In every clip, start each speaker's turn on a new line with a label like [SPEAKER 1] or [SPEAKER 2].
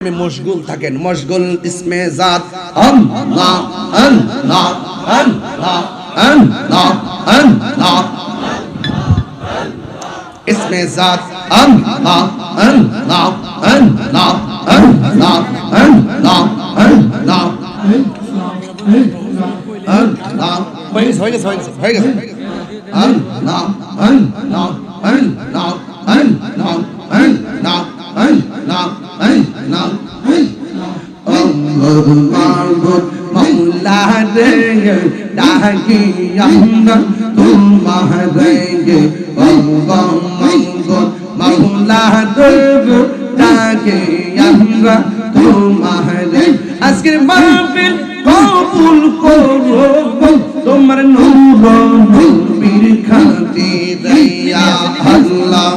[SPEAKER 1] মশগুল থাকেন মশগুল ইসমে জাত আন না আন না আন না আন না আন না ইসমে জাত আন না আন না আন না আন না আন না আন না আন না হয়ে গেছে হয়ে গেছে হয়ে গেছে আন না আন না আন না আন না রে ডাকি আমরা তোমার রে মৌলা রে ডাকি আমরা তোমার আজকের মাহফিল কবুল করো তোমার নূর নবীর খাতি দয়া আল্লাহ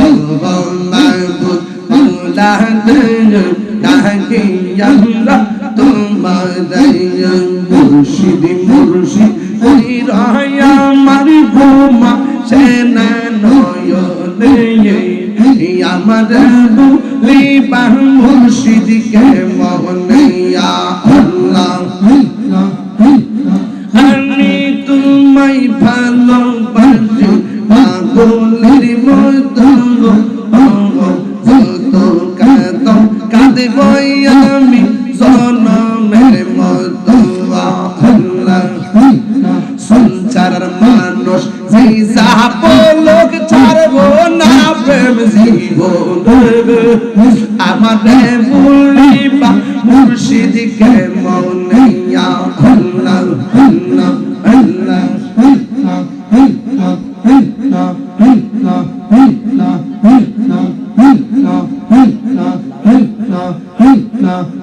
[SPEAKER 1] আল্লাহ ডাকে আমরা তোমার মুর্শিদ মুর্শিদ। ওই রায়া আমার ঘুমা সেনা নয়নে আমার আল্লাহ? পাগলের মতো। কাঁদব আমি জনমের মতো আল্লাহ সংসার মানুষ জিসা পলক ছাড়বো না প্রেম জীবন আমার বলিবা মুর্শিদকে মৌনিয়া আল্লাহ আল্লাহ আল্লাহ